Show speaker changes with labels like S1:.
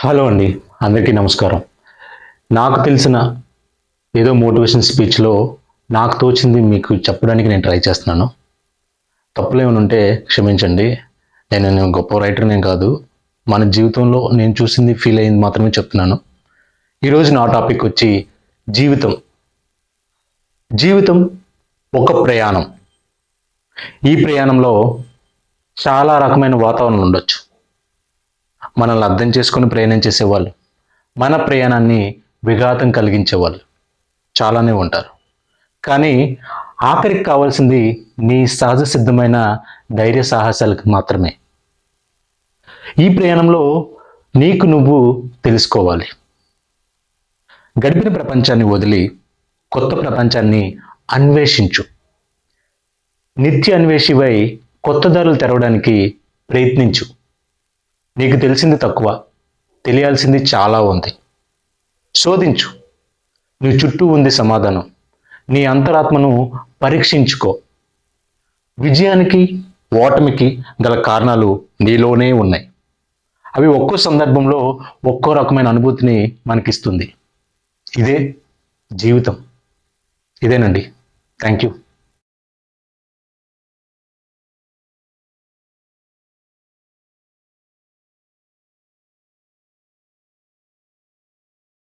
S1: Hello అండి అందరికీ నమస్కారం. నాకు తెలిసిన ఏదో మోటివేషన్ స్పీచ్లో నాకు తోచింది మీకు చెప్పడానికి నేను ట్రై చేస్తున్నాను. తప్పులేమైనా ఉంటే క్షమించండి. నేను నేను గొప్ప రైటర్నే కాదు. మన జీవితంలో నేను చూసింది ఫీల్ అయింది మాత్రమే చెప్తున్నాను. ఈరోజు నా టాపిక్ వచ్చి జీవితం. జీవితం ఒక ప్రయాణం. ఈ ప్రయాణంలో చాలా రకమైన వాతావరణం ఉండొచ్చు. మనల్ని అర్థం చేసుకొని ప్రయాణం చేసేవాళ్ళు. మన ప్రయాణాన్ని విఘాతం కలిగించేవాళ్ళు. చాలానే ఉంటారు. కానీ ఆఖరికి కావాల్సింది నీ సహజ సిద్ధమైన ధైర్య సాహసాలకు మాత్రమే. ఈ ప్రయాణంలో నీకు నువ్వు తెలుసుకోవాలి. గడిపిన ప్రపంచాన్ని వదిలి కొత్త ప్రపంచాన్ని అన్వేషించు. నిత్య అన్వేషివై కొత్త దారులు తెరవడానికి ప్రయత్నించు. నీకు తెలిసింది తక్కువ తెలియాల్సింది చాలా ఉంది. శోధించు. నీ చుట్టూ ఉంది సమాధానం. నీ అంతరాత్మను పరీక్షించుకో. విజయానికి ఓటమికి గల కారణాలు నీలోనే ఉన్నాయి. అవి ఒక్కో సందర్భంలో ఒక్కో రకమైన అనుభూతిని మనకిస్తుంది. ఇదే జీవితం. ఇదేనండి. Thank you